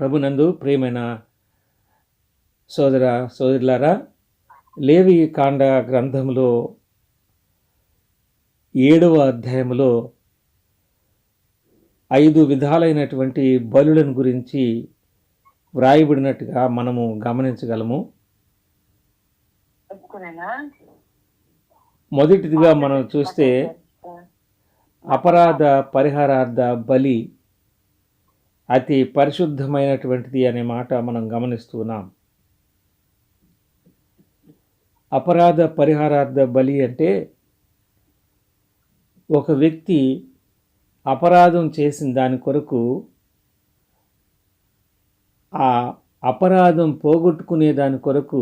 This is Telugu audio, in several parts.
ప్రభునందు ప్రియమైన సోదర సోదరులారా లేవి కాండ గ్రంథంలో ఏడవ అధ్యాయంలో ఐదు విధాలైనటువంటి బలులను గురించి వ్రాయబడినట్టుగా మనము గమనించగలము. మొదటిదిగా మనం చూస్తే అపరాధ పరిహారార్థ బలి అతి పరిశుద్ధమైనటువంటిది అనే మాట మనం గమనిస్తున్నాం అపరాధ పరిహారార్థ బలి అంటే ఒక వ్యక్తి అపరాధం చేసిన దాని కొరకు ఆ అపరాధం పోగొట్టుకునే దాని కొరకు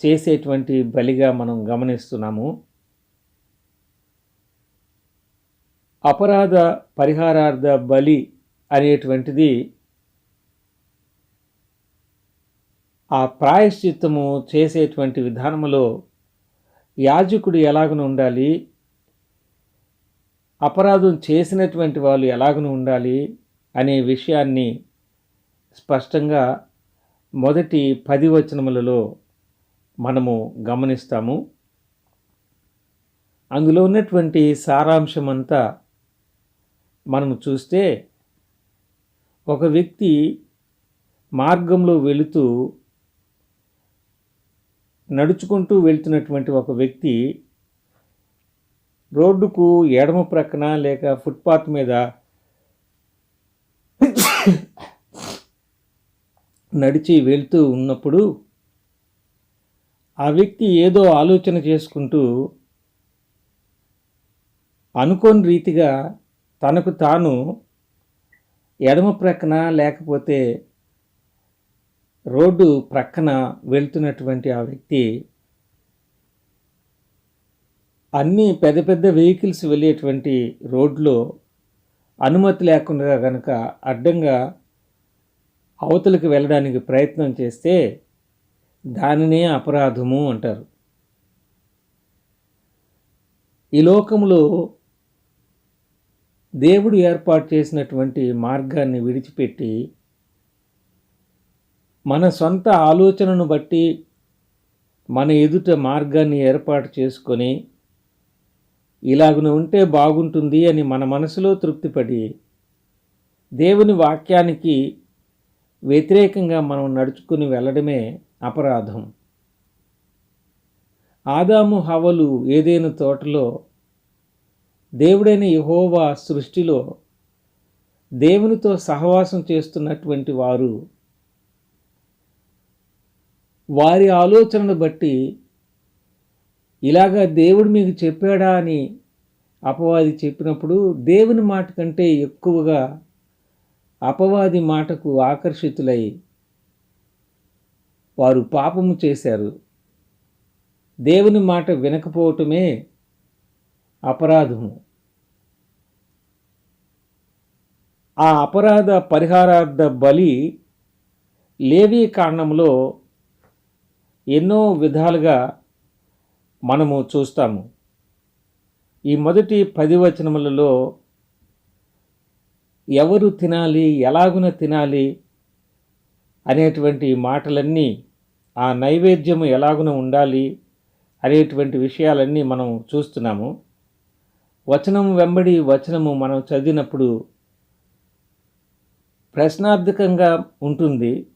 చేసేటువంటి బలిగా మనం గమనిస్తున్నాము. అపరాధ పరిహారార్థ బలి అనేటువంటిది ఆ ప్రాయశ్చిత్తము చేసేటువంటి విధానములో యాజకుడు ఎలాగను ఉండాలి? అపరాధం చేసినటువంటి వాళ్ళు ఎలాగను ఉండాలి? అనే విషయాన్ని స్పష్టంగా మొదటి పది వచనములలో మనము గమనిస్తాము. అందులో ఉన్నటువంటి సారాంశమంతా మనము చూస్తే ఒక వ్యక్తి మార్గంలో వెళుతూ నడుచుకుంటూ వెళ్తున్నటువంటి ఒక వ్యక్తి రోడ్డుకు ఎడమ ప్రక్కన లేక ఫుట్పాత్ మీద నడిచి వెళ్తూ ఉన్నప్పుడు ఆ వ్యక్తి ఏదో ఆలోచన చేసుకుంటూ అనుకోని రీతిగా తనకు తాను ఎడమ ప్రక్కన లేకపోతే రోడ్డు ప్రక్కన వెళ్తున్నటువంటి ఆ వ్యక్తి అన్ని పెద్ద పెద్ద వెహికల్స్ వెళ్ళేటువంటి రోడ్లో అనుమతి లేకుండా కనుక అడ్డంగా అవతలకు వెళ్ళడానికి ప్రయత్నం చేస్తే దానినే అపరాధము అంటారు. ఈ లోకంలో దేవుడు ఏర్పాటు చేసినటువంటి మార్గాన్ని విడిచిపెట్టి మన సొంత ఆలోచనను బట్టి మన ఎదుట మార్గాన్ని ఏర్పాటు చేసుకొని ఇలాగను ఉంటే బాగుంటుంది అని మన మనసులో తృప్తిపడి దేవుని వాక్యానికి వ్యతిరేకంగా మనం నడుచుకుని వెళ్ళడమే అపరాధం. ఆదాము హవలు ఏదైనా తోటలో దేవుడైన యహోవా సృష్టిలో దేవునితో సహవాసం చేస్తున్నటువంటి వారు వారి ఆలోచనను బట్టి ఇలాగా దేవుడు మీకు చెప్పాడా అని అపవాది చెప్పినప్పుడు దేవుని మాట కంటే ఎక్కువగా అపవాది మాటకు ఆకర్షితులై వారు పాపము చేశారు. దేవుని మాట వినకపోవటమే అపరాధము. ఆ అపరాధ పరిహారార్థ బలి లేవీ కాండంలో ఎన్నో విధాలుగా మనము చూస్తాము. ఈ మొదటి పది వచనములలో ఎవరు తినాలి ఎలాగున తినాలి అనేటువంటి మాటలన్నీ ఆ నైవేద్యము ఎలాగున ఉండాలి అనేటువంటి విషయాలన్నీ మనం చూస్తున్నాము. వచనం వెంబడి వచనము మనం చదివినప్పుడు ప్రశ్నార్థకంగా ఉంటుంది.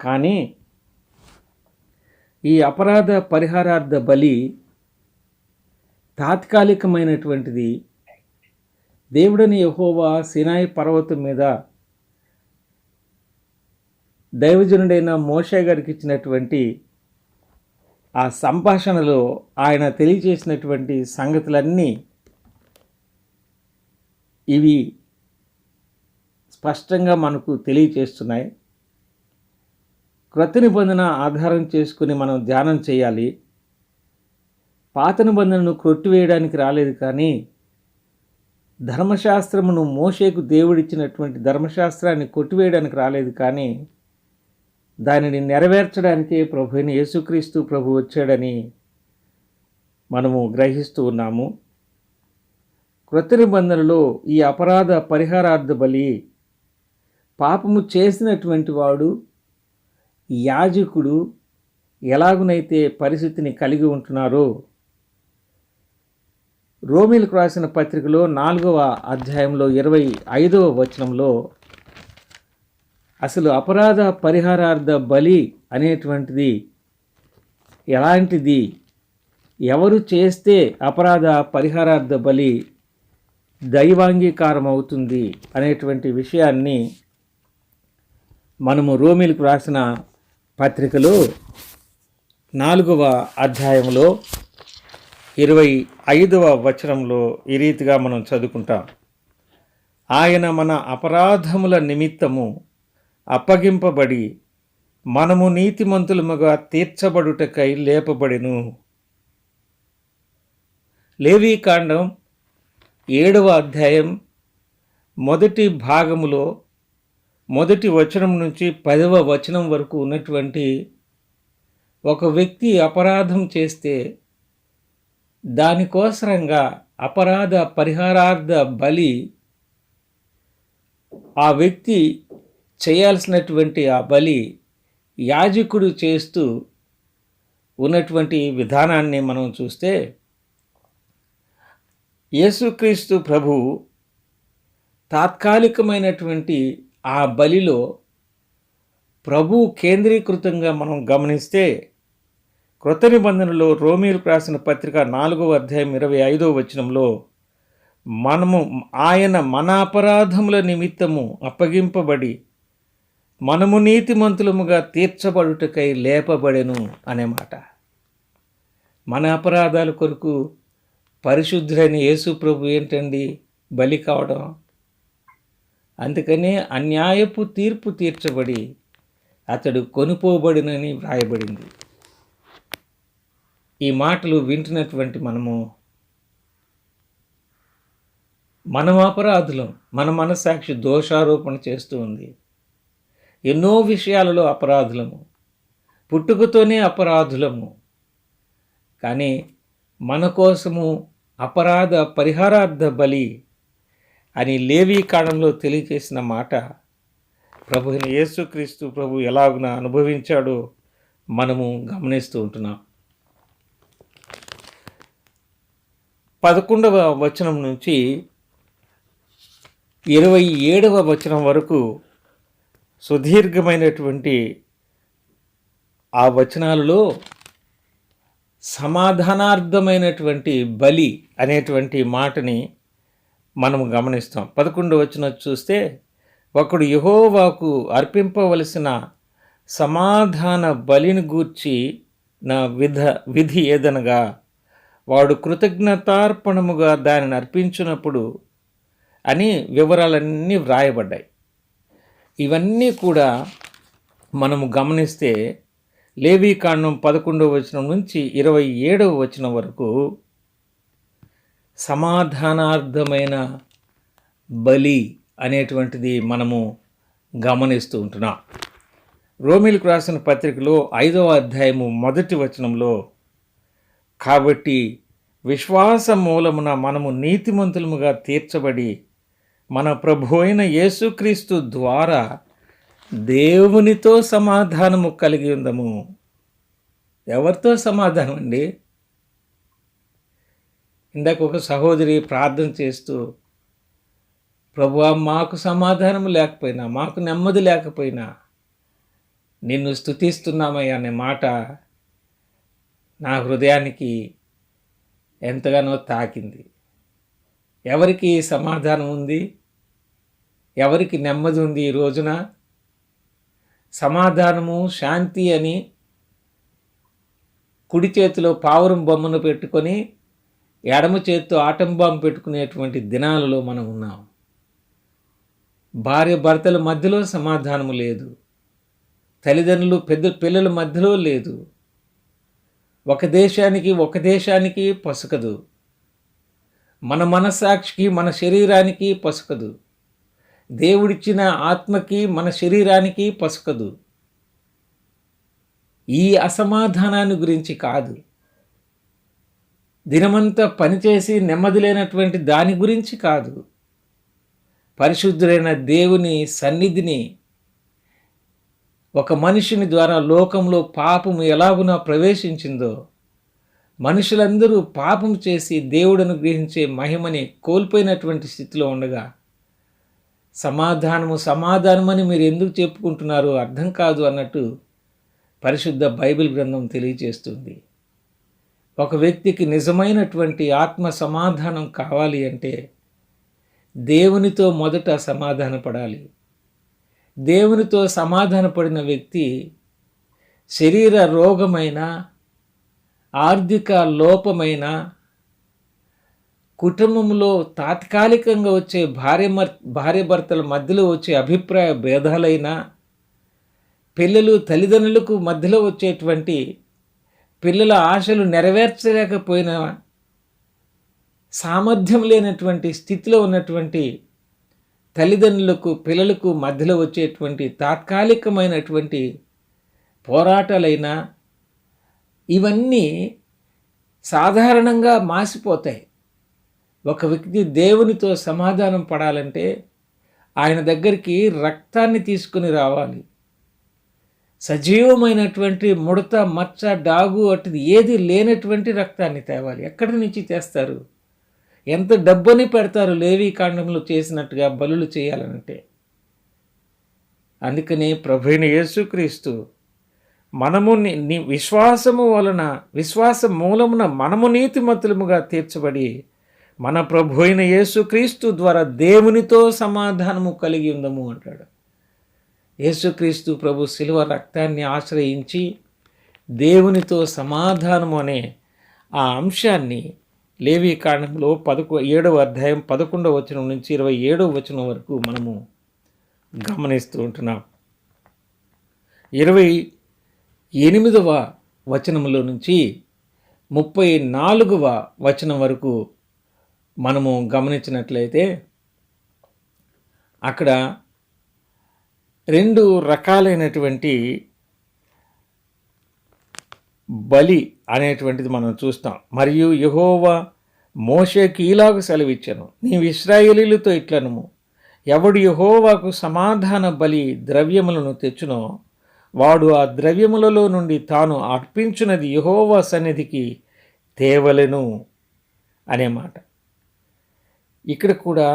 కానీ ఈ అపరాధ పరిహారార్థ బలి తాత్కాలికమైనటువంటిది. దేవుడని యహోవా సినాయి పర్వతం మీద దైవజనుడైన మోషే గారికి ఇచ్చినటువంటి ఆ సంభాషణలో ఆయన తెలియజేసినటువంటి సంగతులన్నీ ఇవి స్పష్టంగా మనకు తెలియచేస్తున్నాయి. క్రొత్త నిబంధన ఆధారం చేసుకుని మనం ధ్యానం చేయాలి. పాత నిబంధనను కొట్టివేయడానికి రాలేదు కానీ ధర్మశాస్త్రమును మోషేకు దేవుడిచ్చినటువంటి ధర్మశాస్త్రాన్ని కొట్టివేయడానికి రాలేదు కానీ దానిని నెరవేర్చడానికే ప్రభు అయిన యేసుక్రీస్తు ప్రభు వచ్చాడని మనము గ్రహిస్తూ ఉన్నాము. క్రొత్త నిబంధనలో ఈ అపరాధ పరిహారార్థ బలి పాపము చేసినటువంటి వాడు యాజకుడు ఎలాగునైతే పరిస్థితిని కలిగి ఉంటున్నారో. రోమిలకు రాసిన పత్రికలో నాలుగవ అధ్యాయంలో ఇరవై ఐదవ వచనంలో అసలు అపరాధ పరిహారార్థ బలి అనేటువంటిది ఎలాంటిది? ఎవరు చేస్తే అపరాధ పరిహారార్థ బలి దైవాంగీకారం అవుతుంది అనేటువంటి విషయాన్ని మనము రోమిలకు రాసిన పత్రికలో నాలుగవ అధ్యాయంలో ఇరవై ఐదవ వచనంలో ఈ రీతిగా మనం చదువుకుంటాం. ఆయన మన అపరాధముల నిమిత్తము అప్పగింపబడి మనము నీతిమంతులముగా తీర్చబడుటకై లేపబడిను. లేవీకాండం ఏడవ అధ్యాయం మొదటి భాగములో మొదటి వచనం నుంచి పదవ వచనం వరకు ఉన్నటువంటి ఒక వ్యక్తి అపరాధం చేస్తే దానికోసరంగా అపరాధ పరిహారార్థ బలి ఆ వ్యక్తి చేయాల్సినటువంటి ఆ బలి యాజకుడు చేస్తూ ఉన్నటువంటి విధానాన్ని మనం చూస్తే యేసుక్రీస్తు ప్రభు తాత్కాలికమైనటువంటి ఆ బలిలో ప్రభు కేంద్రీకృతంగా మనం గమనిస్తే కృత నిబంధనలో రోమిలకు రాసిన పత్రిక నాలుగవ అధ్యాయం ఇరవై ఐదవ వచనంలో మనము ఆయన మన అపరాధముల నిమిత్తము అప్పగింపబడి మనము నీతిమంతులముగా తీర్చబడుటకై లేపబడెను అనే మాట. మన అపరాధాల కొరకు పరిశుద్ధుడైన యేసు ప్రభు ఏంటండి? బలి కావడం. అందుకనే అన్యాయపు తీర్పు తీర్చబడి అతడు కొనుపోబడినని వ్రాయబడింది. ఈ మాటలు వింటున్నటువంటి మనము మనం అపరాధులం మన మనసాక్షి దోషారోపణ చేస్తూ ఉంది. ఎన్నో విషయాలలో అపరాధులము పుట్టుకతోనే అపరాధులము. కానీ మన కోసము అపరాధ పరిహారార్థ బలి అని లేవీ కాలంలో తెలియచేసిన మాట ప్రభుని యేసుక్రీస్తు ప్రభు ఎలాగున అనుభవించాడో మనము గమనిస్తూ ఉంటున్నాం. పదకొండవ వచనం నుంచి ఇరవై ఏడవ వచనం వరకు సుదీర్ఘమైనటువంటి ఆ వచనాలలో సమాధానార్థమైనటువంటి బలి అనేటువంటి మాటని మనం గమనిస్తాం. పదకొండు వచ్చిన చూస్తే ఒకడు యహోవాకు అర్పింపవలసిన సమాధాన బలిని గూర్చి నా విధ విధి ఏదనగా వాడు కృతజ్ఞతార్పణముగా దానిని అర్పించినప్పుడు అని వివరాలన్నీ వ్రాయబడ్డాయి. ఇవన్నీ కూడా మనము గమనిస్తే లేవీకాండం పదకొండవ వచనం నుంచి ఇరవై ఏడవ వచనం వరకు సమాధానార్థమైన బలి అనేటువంటిది మనము గమనిస్తూ ఉంటున్నాం. రోమిలకు రాసిన పత్రికలో ఐదవ అధ్యాయము మొదటి వచనంలో కాబట్టి విశ్వాస మూలమున మనము నీతిమంతులముగా తీర్చబడి మన ప్రభు అయిన యేసుక్రీస్తు ద్వారా దేవునితో సమాధానము కలిగి ఉందము. ఎవరితో సమాధానం అండి? ఇందాక ఒక సహోదరి ప్రార్థన చేస్తూ ప్రభు మాకు సమాధానం లేకపోయినా మాకు నెమ్మది లేకపోయినా నిన్ను స్థుతిస్తున్నామయ్యా అనే మాట నా హృదయానికి ఎంతగానో తాకింది. ఎవరికి సమాధానం ఉంది? ఎవరికి నెమ్మది ఉంది ఈ రోజున? సమాధానము శాంతి అని కుడి చేతిలో పావురం బొమ్మను పెట్టుకొని ఎడమ చేతితో ఆటం బాంబు పెట్టుకునేటువంటి దినాలలో మనం ఉన్నాం. భార్య భర్తల మధ్యలో సమాధానము లేదు. తల్లిదండ్రులు పెద్ద పిల్లల మధ్యలో లేదు. ఒక దేశానికి ఒక దేశానికి పసుకదు. మన మనస్సాక్షికి మన శరీరానికి పసుకదు. దేవుడిచ్చిన ఆత్మకి మన శరీరానికి పసుకదు. ఈ అసమాధానాన్ని గురించి కాదు. దినమంతా పనిచేసి నెమ్మది లేనటువంటి దాని గురించి కాదు. పరిశుద్ధులైన దేవుని సన్నిధిని ఒక మనిషిని ద్వారా లోకంలో పాపము ఎలాగునా ప్రవేశించిందో మనుషులందరూ పాపం చేసి దేవుడను గ్రహించే మహిమని కోల్పోయినటువంటి స్థితిలో ఉండగా సమాధానము సమాధానమని మీరు ఎందుకు చెప్పుకుంటున్నారో అర్థం కాదు అన్నట్టు పరిశుద్ధ బైబిల్ గ్రంథం తెలియజేస్తుంది. ఒక వ్యక్తికి నిజమైనటువంటి ఆత్మ సమాధానం కావాలి అంటే దేవునితో మొదట సమాధానపడాలి దేవునితో సమాధానపడిన వ్యక్తి శరీర రోగమైన ఆర్థిక లోపమైన కుటుంబంలో తాత్కాలికంగా వచ్చే భార్య భార్య భర్తల మధ్యలో వచ్చే అభిప్రాయ భేదాలైనా పిల్లలు తల్లిదండ్రులకు మధ్యలో వచ్చేటువంటి పిల్లల ఆశలు నెరవేర్చలేకపోయిన సామర్థ్యం లేనటువంటి స్థితిలో ఉన్నటువంటి తల్లిదండ్రులకు పిల్లలకు మధ్యలో వచ్చేటువంటి తాత్కాలికమైనటువంటి పోరాటాలైనా ఇవన్నీ సాధారణంగా మాసిపోతాయి. ఒక వ్యక్తి దేవునితో సమాధానం పడాలంటే ఆయన దగ్గరికి రక్తాన్ని తీసుకుని రావాలి. సజీవమైనటువంటి ముడత మచ్చ డాగు అటుది ఏది లేనటువంటి రక్తాన్ని తేవాలి. ఎక్కడి నుంచి తెస్తారు? ఎంత డబ్బుని పెడతారు లేవీ కాండంలో చేసినట్టుగా బలులు చేయాలనంటే? అందుకని ప్రభుని యేసుక్రీస్తు మనము విశ్వాసము వలన విశ్వాస మూలమున మనము నీతిమంతులముగా తీర్చబడి మన ప్రభు అయిన యేసుక్రీస్తు ద్వారా దేవునితో సమాధానము కలిగి ఉందము అంటాడు. యేసుక్రీస్తు ప్రభు శిలువ రక్తాన్ని ఆశ్రయించి దేవునితో సమాధానము అనే ఆ అంశాన్ని లేవి కాండంలో పదకొ ఏడవ అధ్యాయం పదకొండవ వచనం నుంచి ఇరవై ఏడవ వచనం వరకు మనము గమనిస్తూ ఉంటున్నాం. ఇరవై ఎనిమిదవ వచనంలో నుంచి ముప్పై నాలుగవ వచనం వరకు మనము గమనించినట్లయితే అక్కడ రెండు రకాలైనటువంటి బలి అనేటువంటిది మనం చూస్తాం. మరియు యహోవా మోషేకి ఇలాగ సెలవిచ్చాను నీవు ఇస్రాయేలీలతో ఇట్లనము. ఎవడు యహోవాకు సమాధాన బలి ద్రవ్యములను తెచ్చునో వాడు ఆ ద్రవ్యములలో నుండి తాను అర్పించినది యహోవా సన్నిధికి తేవలెను అనే మాట. ఇక్కడ కూడా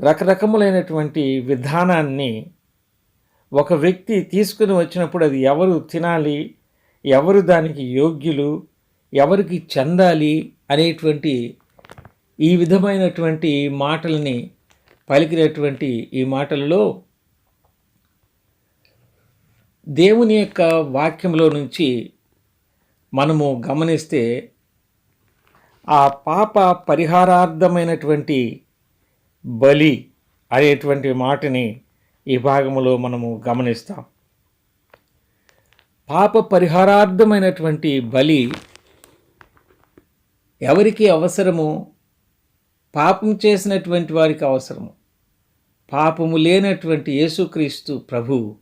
రకరకములైనటువంటి విధానాన్ని ఒక వ్యక్తి తీసుకుని వచ్చినప్పుడు అది ఎవరు తినాలి ఎవరు దానికి యోగ్యులు ఎవరికి చెందాలి అనేటువంటి ఈ విధమైనటువంటి మాటల్ని పలికినటువంటి ఈ మాటలలో దేవుని యొక్క వాక్యంలో నుంచి మనము గమనిస్తే ఆ పాప పరిహారార్థమైనటువంటి బలి అనేటువంటి మాటని ఈ భాగంలో మనము గమనిస్తాం. పాప పరిహారార్థమైనటువంటి బలి ఎవరికి అవసరము? పాపం చేసినటువంటి వారికి అవసరము. పాపము లేనటువంటి యేసుక్రీస్తు ప్రభు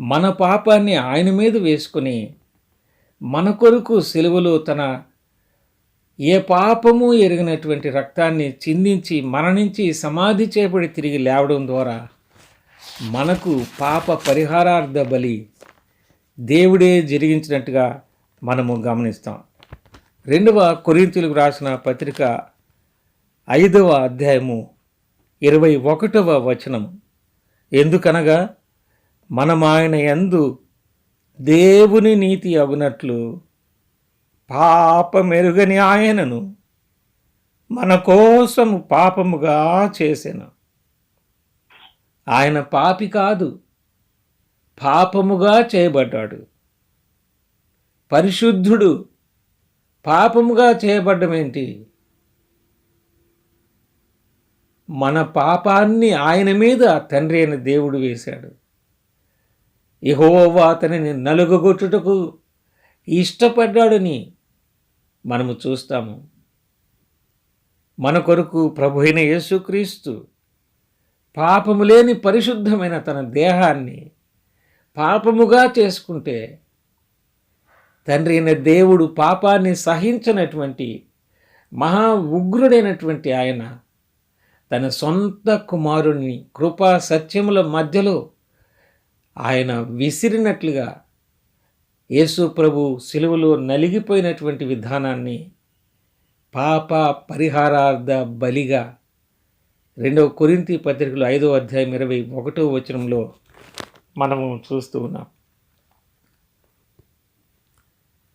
మన పాపాన్ని ఆయన మీద వేసుకుని మన కొరకు సెలవులో తన ఏ పాపము ఎరిగినటువంటి రక్తాన్ని చిందించి మరణించి సమాధి చేపడి తిరిగి లేవడం ద్వారా మనకు పాప పరిహారార్థ బలి దేవుడే జరిగించినట్టుగా మనము గమనిస్తాం. రెండవ కొరింతలకు రాసిన పత్రిక ఐదవ అధ్యాయము ఇరవై ఒకటవ వచనం ఎందుకనగా మనం ఆయన ఎందు దేవుని నీతి అగునట్లు పాపమెరుగని ఆయనను మన కోసము పాపముగా చేసెను. ఆయన పాపి కాదు పాపముగా చేయబడ్డాడు. పరిశుద్ధుడు పాపముగా చేయబడ్డమేంటి? మన పాపాన్ని ఆయన మీద తండ్రి అయిన దేవుడు వేశాడు. ఇహోవా అతనిని నలుగుగొట్టుటకు ఇష్టపడ్డాడని మనము చూస్తాము. మన కొరకు ప్రభు అయిన యేసుక్రీస్తు పాపము లేని పరిశుద్ధమైన తన దేహాన్ని పాపముగా చేసుకుంటే తండ్రి అయిన దేవుడు పాపాన్ని సహించినటువంటి మహా ఉగ్రుడైనటువంటి ఆయన తన సొంత కుమారుణ్ణి కృపా సత్యముల మధ్యలో ఆయన విసిరినట్లుగా యేసు ప్రభు సిలువలో నలిగిపోయినటువంటి విధానాన్ని పాప పరిహారార్థ బలిగా రెండవ కొరింతి పత్రికలు ఐదో అధ్యాయం ఇరవై ఒకటో వచనంలో మనము చూస్తూ ఉన్నాం.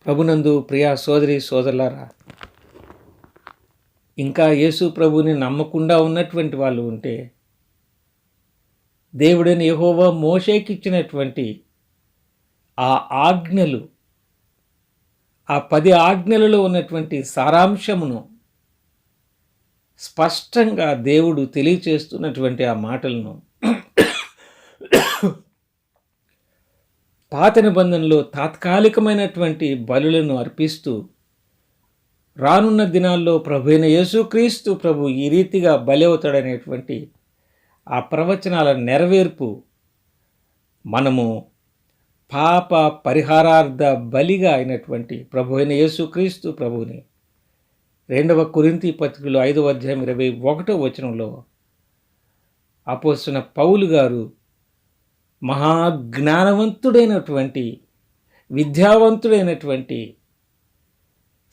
ప్రభునందు ప్రియా సోదరి సోదరులారా ఇంకా యేసు ప్రభుని నమ్మకుండా ఉన్నటువంటి వాళ్ళు ఉంటే దేవుడని యహోవా మోషేకిచ్చినటువంటి ఆ ఆజ్ఞలు ఆ పది ఆజ్ఞలలో ఉన్నటువంటి సారాంశమును స్పష్టంగా దేవుడు తెలియచేస్తున్నటువంటి ఆ మాటలను పాత నిబంధనలో తాత్కాలికమైనటువంటి బలులను అర్పిస్తూ రానున్న దినాల్లో ప్రభు యేసుక్రీస్తు ప్రభు ఈ రీతిగా బలి అవుతాడనేటువంటి ఆ ప్రవచనాల నెరవేర్పు మనము పాప పరిహారార్థ బలిగా అయినటువంటి ప్రభు అయిన యేసుక్రీస్తు ప్రభుని రెండవ కురింతి పత్రికలు ఐదవ అధ్యాయం ఇరవై ఒకటో వచనంలో అపోసిన పౌలు గారు మహాజ్ఞానవంతుడైనటువంటి విద్యావంతుడైనటువంటి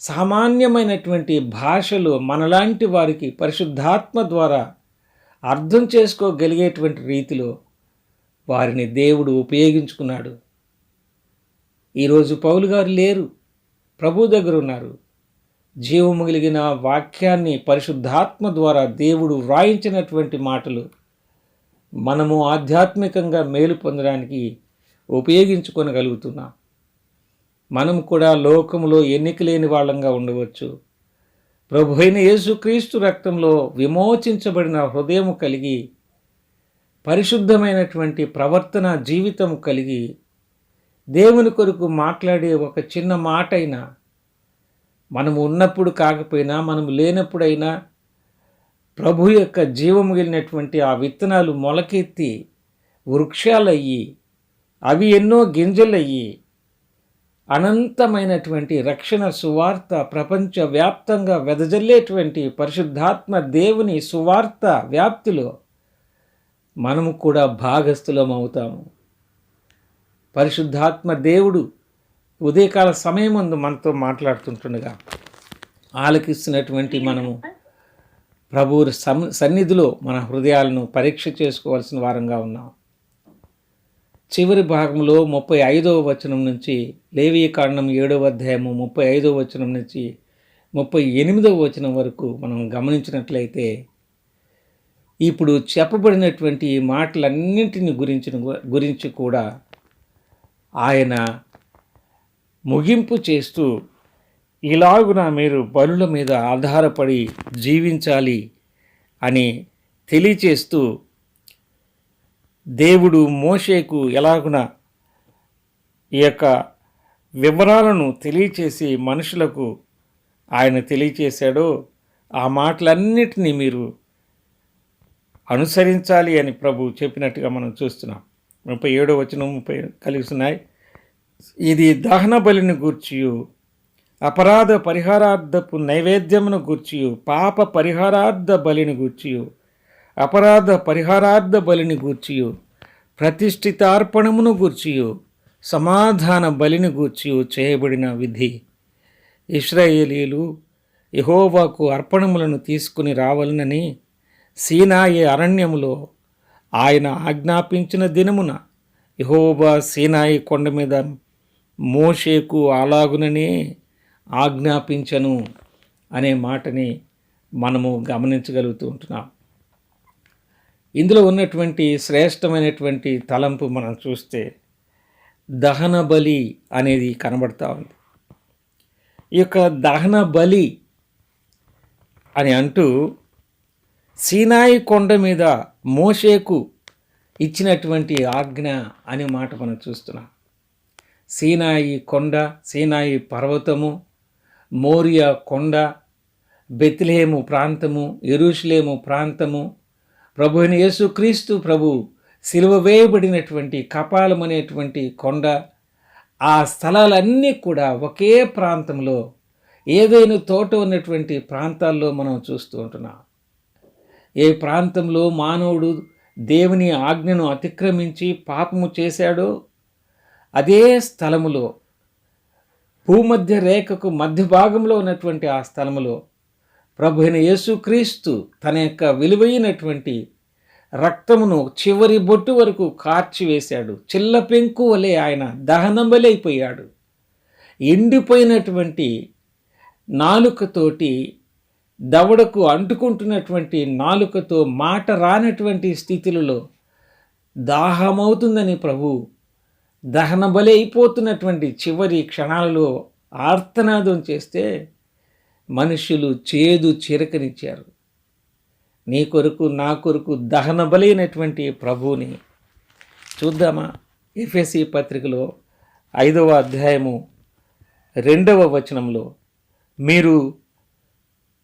సామాన్యమైనటువంటి భాషలో మనలాంటి వారికి పరిశుద్ధాత్మ ద్వారా అర్థం చేసుకోగలిగేటువంటి రీతిలో వారిని దేవుడు ఉపయోగించుకున్నాడు. ఈరోజు పౌలు గారు లేరు. ప్రభు దగ్గర ఉన్నారు. జీవము కలిగిన వాక్యాన్ని పరిశుద్ధాత్మ ద్వారా దేవుడు వ్రాయించినటువంటి మాటలు మనము ఆధ్యాత్మికంగా మేలు పొందడానికి ఉపయోగించుకొనగలుగుతున్నాం. మనం కూడా లోకంలో ఎన్నిక లేని వాళ్ళంగా ఉండవచ్చు. ప్రభు అయిన యేసుక్రీస్తు రక్తంలో విమోచించబడిన హృదయం కలిగి పరిశుద్ధమైనటువంటి ప్రవర్తన జీవితం కలిగి దేవుని కొరకు మాట్లాడే ఒక చిన్న మాట అయినా మనము ఉన్నప్పుడు కాకపోయినా మనము లేనప్పుడైనా ప్రభు యొక్క జీవము వెళ్ళినటువంటి ఆ విత్తనాలు మొలకెత్తి వృక్షాలయ్యి అవి ఎన్నో గింజలయ్యి అనంతమైనటువంటి రక్షణ సువార్త ప్రపంచవ్యాప్తంగా వెదజల్లేటువంటి పరిశుద్ధాత్మ దేవుని సువార్త వ్యాప్తిలో మనము కూడా భాగస్థులం అవుతాము పరిశుద్ధాత్మ దేవుడు ఉదయకాల సమయం ముందు మనతో మాట్లాడుతుంటుండగా ఆలకిస్తున్నటువంటి మనము ప్రభు సన్నిధిలో మన హృదయాలను పరీక్ష చేసుకోవాల్సిన వారంగా ఉన్నాం. చివరి భాగంలో ముప్పై ఐదవ వచనం నుంచి లేవీ కారణం ఏడవ అధ్యాయము ముప్పై ఐదవ వచనం నుంచి ముప్పై ఎనిమిదవ వచనం వరకు మనం గమనించినట్లయితే ఇప్పుడు చెప్పబడినటువంటి మాటలన్నింటిని గురించిన గురించి కూడా ఆయన ముగింపు చేస్తూ ఇలాగున మీరు బలుల మీద ఆధారపడి జీవించాలి అని తెలియచేస్తూ దేవుడు మోషేకు ఎలాగున ఈ యొక్క వివరాలను తెలియచేసి మనుషులకు ఆయన తెలియచేశాడో ఆ మాటలన్నిటినీ మీరు అనుసరించాలి అని ప్రభు చెప్పినట్టుగా మనం చూస్తున్నాం. ముప్పై ఏడో వచనం ముప్పై కలిగిస్తున్నాయి. ఇది దహన బలిని గూర్చియు అపరాధ పరిహారార్థపు నైవేద్యమును గూర్చియు పాప పరిహారార్థ బలిని గూర్చియు అపరాధ పరిహారార్థ బలిని గూర్చియు ప్రతిష్ఠితార్పణమును గూర్చియు సమాధాన బలిని గూర్చియు చేయబడిన విధి. ఇస్రాయేలీలు యహోవాకు అర్పణములను తీసుకుని రావాలనని సీనాయే అరణ్యములో ఆయన ఆజ్ఞాపించిన దినమున యహోబా సీనాయి కొండ మీద మోషేకు అలాగుననే ఆజ్ఞాపించను అనే మాటని మనము గమనించగలుగుతూ ఉంటున్నాం. ఇందులో ఉన్నటువంటి శ్రేష్టమైనటువంటి తలంపు మనం చూస్తే దహన బలి అనేది కనబడతా ఉంది. ఈ యొక్క దహన బలి అని అంటూ సీనాయి కొండ మీద మోషేకు ఇచ్చినటువంటి ఆజ్ఞ అనే మాట మనం చూస్తున్నాం. సీనాయి కొండ సీనాయి పర్వతము మోరియా కొండ బెత్లేము ప్రాంతము ఎరుషులేము ప్రాంతము ప్రభుని యేసుక్రీస్తు ప్రభు సిలువ వేయబడినటువంటి కపాలం అనేటువంటి కొండ ఆ స్థలాలన్నీ కూడా ఒకే ప్రాంతంలో ఏదైనా తోట ఉన్నటువంటి ప్రాంతాల్లో మనం చూస్తూ ఉంటున్నాం. ఏ ప్రాంతంలో మానవుడు దేవుని ఆజ్ఞను అతిక్రమించి పాపము చేశాడో అదే స్థలములో భూమధ్య రేఖకు మధ్య భాగంలో ఉన్నటువంటి ఆ స్థలములో ప్రభు అయిన యేసుక్రీస్తు తన యొక్క విలువైనటువంటి రక్తమును చివరి బొట్టు వరకు కార్చివేశాడు చిల్ల పెంకు వలె ఆయన దహనంబలైపోయాడు ఎండిపోయినటువంటి నాలుకతోటి దవడకు అంటుకుంటున్నటువంటి నాలుకతో మాట రానటువంటి స్థితులలో దాహమవుతుందని ప్రభు దహన బలి అయిపోతున్నటువంటి చివరి క్షణాలలో ఆర్తనాదం చేస్తే మనుషులు చేదు చిరకనిచ్చారు నీ కొరకు నా కొరకు దహన బలైనటువంటి ప్రభువుని చూద్దామా? ఎఫ్ఎస్సి పత్రికలో ఐదవ అధ్యాయము రెండవ వచనంలో మీరు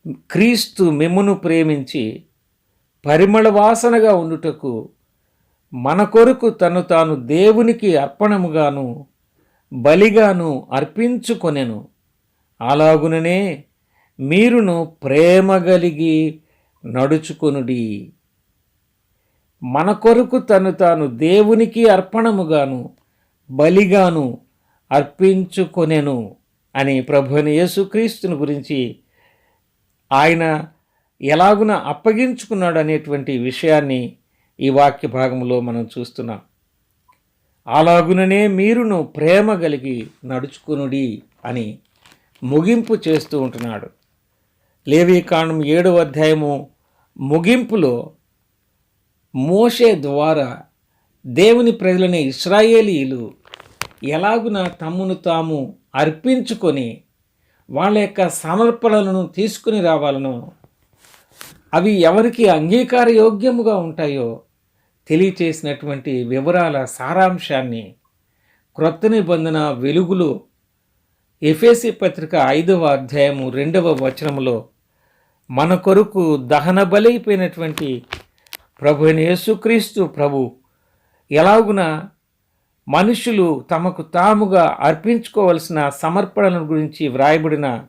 క్రీస్తు మిమ్మును ప్రేమించి పరిమళ వాసనగా ఉండుటకు మన కొరకు తను తాను దేవునికి అర్పణముగాను బలిగాను అర్పించుకొనెను. అలాగుననే మీరును ప్రేమ కలిగి నడుచుకొనుడి. మన కొరకు తను తాను దేవునికి అర్పణముగాను బలిగాను అర్పించుకొనెను అని ప్రభుని యేసుక్రీస్తుని గురించి ఆయన ఎలాగున అప్పగించుకున్నాడు అనేటువంటి విషయాన్ని ఈ వాక్య భాగంలో మనం చూస్తున్నాం. అలాగుననే మీరును ప్రేమ కలిగి నడుచుకునుడి అని ముగింపు చేస్తూ ఉంటున్నాడు. లేవీకాండం ఏడవ అధ్యాయము ముగింపులో మోషే ద్వారా దేవుని ప్రజలనే ఇస్రాయేలీలు ఎలాగున తమ్మును తాము అర్పించుకొని వాళ్ళ యొక్క సమర్పణలను తీసుకుని రావాలను. అవి ఎవరికి అంగీకార యోగ్యముగా ఉంటాయో తెలియచేసినటువంటి వివరాల సారాంశాన్ని క్రొత్త నిబంధన వెలుగులో ఎఫేసి పత్రిక ఐదవ అధ్యాయము రెండవ వచనంలో మన కొరకు దహన బలైపోయినటువంటి ప్రభు యేసుక్రీస్తు ప్రభు ఎలాగున మనుషులు తమకు తాముగా అర్పించుకోవలసిన సమర్పణల గురించి వ్రాయబడిన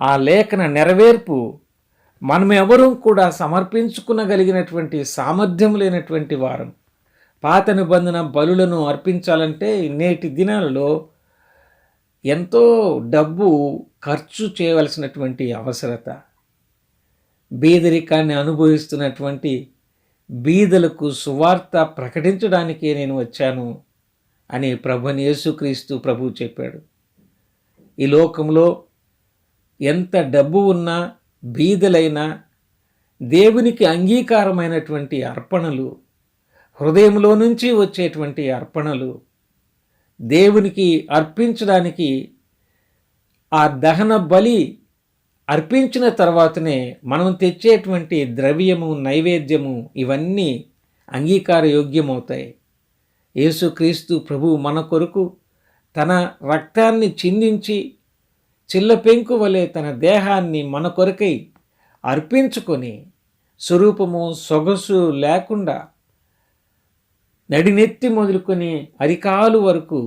ఆ లేఖన నెరవేర్పు మనమెవరూ కూడా సమర్పించుకునగలిగినటువంటి సామర్థ్యం లేనటువంటి వారం. పాత నిబంధన బలులను అర్పించాలంటే నేటి దినాలలో ఎంతో డబ్బు ఖర్చు చేయవలసినటువంటి అవసరత. బీదరికాన్ని అనుభవిస్తున్నటువంటి బీదలకు సువార్త ప్రకటించడానికే నేను వచ్చాను. అని ప్రభుని యేసుక్రీస్తు ప్రభు చెప్పాడు. ఈ లోకంలో ఎంత డబ్బు ఉన్నా బీదలైనా దేవునికి అంగీకారమైనటువంటి అర్పణలు హృదయంలో నుంచి వచ్చేటువంటి అర్పణలు దేవునికి అర్పించడానికి ఆ దహన బలి అర్పించిన తర్వాతనే మనం తెచ్చేటువంటి ద్రవ్యము నైవేద్యము ఇవన్నీ అంగీకార యోగ్యమవుతాయి యేసుక్రీస్తు ప్రభు మన కొరకు తన రక్తాన్ని చిందించి చిల్లపెంకు వలె తన దేహాన్ని మన కొరకై అర్పించుకొని స్వరూపము సొగసు లేకుండా నడినెత్తి మొదలుకొని అరికాలు వరకు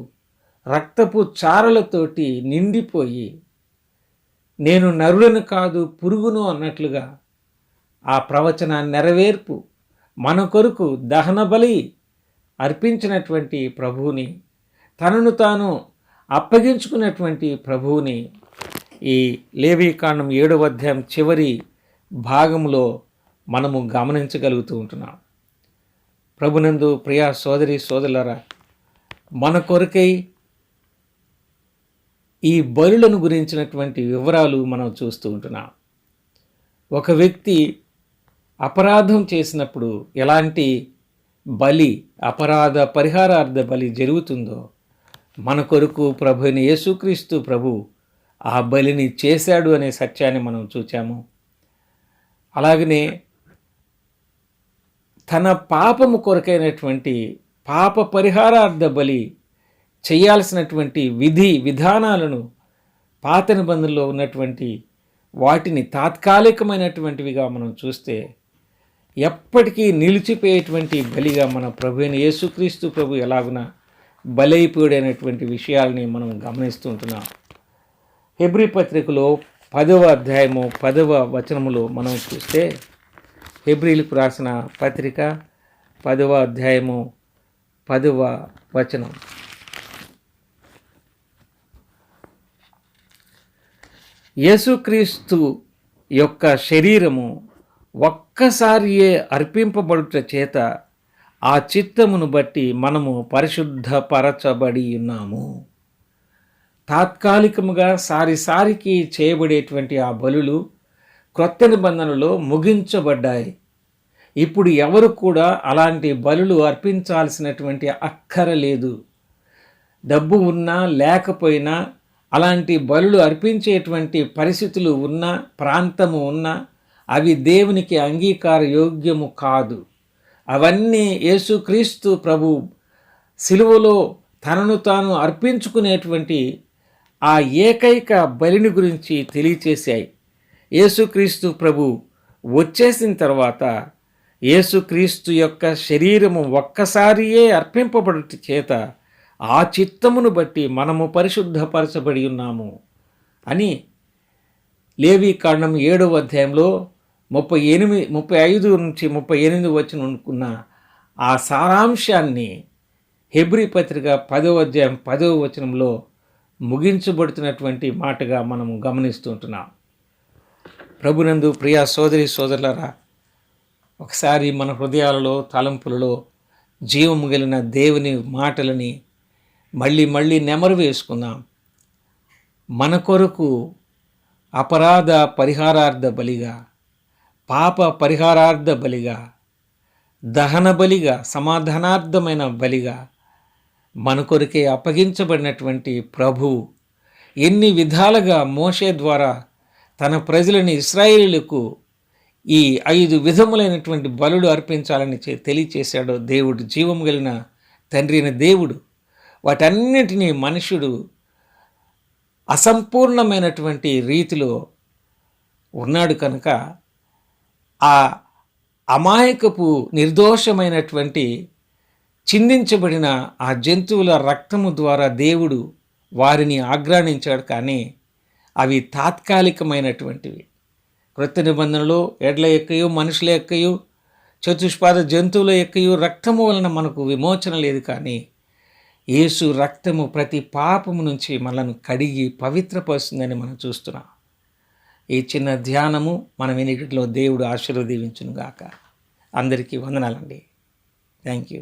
రక్తపు చారలతోటి నిండిపోయి నేను నరులను కాదు పురుగును అన్నట్లుగా ఆ ప్రవచన నెరవేర్పు మన కొరకు దహన బలి అర్పించినటువంటి ప్రభువుని తనను తాను అప్పగించుకున్నటువంటి ప్రభువుని ఈ లేవీకాండం ఏడవ అధ్యాయం చివరి భాగంలో మనము గమనించగలుగుతూ ఉంటున్నాం. ప్రభునందు ప్రియా సోదరి సోదరులరా మన కొరకై ఈ బలులను గురించినటువంటి వివరాలు మనం చూస్తూ ఉంటున్నాం. ఒక వ్యక్తి అపరాధం చేసినప్పుడు ఎలాంటి బలి అపరాధ పరిహారార్థ బలి జరుగుతుందో మన కొరకు ప్రభుని యేసుక్రీస్తు ప్రభు ఆ బలిని చేశాడు అనే సత్యాన్ని మనం చూచాము. అలాగనే తన పాపము కొరకైనటువంటి పాప పరిహారార్థ బలి చేయాల్సినటువంటి విధి విధానాలను పాత నిబంధనలో ఉన్నటువంటి వాటిని తాత్కాలికమైనటువంటివిగా మనం చూస్తే ఎప్పటికీ నిలిచిపోయేటువంటి బలిగా మన ప్రభు అయిన యేసుక్రీస్తు ప్రభు ఎలాగున బలైపోయాడైనటువంటి విషయాల్ని మనం గమనిస్తుంటున్నాం హెబ్రి పత్రికలో పదవ అధ్యాయము పదవ వచనములో మనం చూస్తే హెబ్రిలకు రాసిన పత్రిక పదవ అధ్యాయము పదవ వచనం. యేసుక్రీస్తు యొక్క శరీరము ఒక్కసారియే అర్పింపబడుట చేత ఆ చిత్తమును బట్టి మనము పరిశుద్ధపరచబడి ఉన్నాము. తాత్కాలికముగా సారిసారికి చేయబడేటువంటి ఆ బలులు క్రొత్త నిబంధనలో ముగించబడ్డాయి. ఇప్పుడు ఎవరు కూడా అలాంటి బలులు అర్పించాల్సినటువంటి అక్కర లేదు. డబ్బు ఉన్నా లేకపోయినా అలాంటి బలులు అర్పించేటువంటి పరిస్థితులు ఉన్న ప్రాంతము ఉన్న అవి దేవునికి అంగీకార యోగ్యము కాదు. అవన్నీ యేసుక్రీస్తు ప్రభు సిలువలో తనను తాను అర్పించుకునేటువంటి ఆ ఏకైక బలిని గురించి తెలియచేశాయి. యేసుక్రీస్తు ప్రభు వచ్చేసిన తర్వాత యేసుక్రీస్తు యొక్క శరీరము ఒక్కసారియే అర్పింపబడుట చేత ఆ చిత్తమును బట్టి మనము పరిశుద్ధపరచబడి ఉన్నాము అని లేవి కాండం ఏడవ అధ్యాయంలో ముప్పై ఎనిమిది ముప్పై ఐదు నుంచి ముప్పై ఎనిమిది వచ్చిన అనుకున్న ఆ సారాంశాన్ని హెబ్రి పత్రిక పదవ అధ్యాయం పదవ వచనంలో ముగించబడుతున్నటువంటి మాటగా మనము గమనిస్తుంటున్నాం ప్రభునందు ప్రియా సోదరి సోదరులరా ఒకసారి మన హృదయాలలో తలంపులలో జీవము గలిగిన దేవుని మాటలని మళ్ళీ మళ్ళీ నెమరు వేసుకుందాం. మన కొరకు అపరాధ పరిహారార్థ బలిగా పాప పరిహారార్థ బలిగా దహన బలిగా సమాధానార్థమైన బలిగా మన కొరికే అప్పగించబడినటువంటి ప్రభువు ఎన్ని విధాలుగా మోషే ద్వారా తన ప్రజలని ఇస్రాయిలీలకు ఈ ఐదు విధములైనటువంటి బలుడు అర్పించాలని తెలియచేశాడో దేవుడు జీవం కలిగిన తండ్రి అయిన దేవుడు. వాటన్నిటినీ మనుషుడు అసంపూర్ణమైనటువంటి రీతిలో ఉన్నాడు కనుక ఆ అమాయకపు నిర్దోషమైనటువంటి చిందించబడిన ఆ జంతువుల రక్తము ద్వారా దేవుడు వారిని ఆగ్రాణించాడు. కానీ అవి తాత్కాలికమైనటువంటివి. కృత నిబంధనలు ఎడ్ల ఎక్కయు మనుషుల ఎక్కయు చతుష్పాద జంతువుల ఎక్కయు రక్తము వలన మనకు విమోచన లేదు. కానీ యేసు రక్తము ప్రతి పాపము నుంచి మనల్ని కడిగి పవిత్రపరుస్తుందని మనం చూస్తున్నాం. ఈ చిన్న ధ్యానము మన వెనుకట్లో దేవుడు ఆశీర్వదీవించునుగాక అందరికీ వందనాలండి. Thank you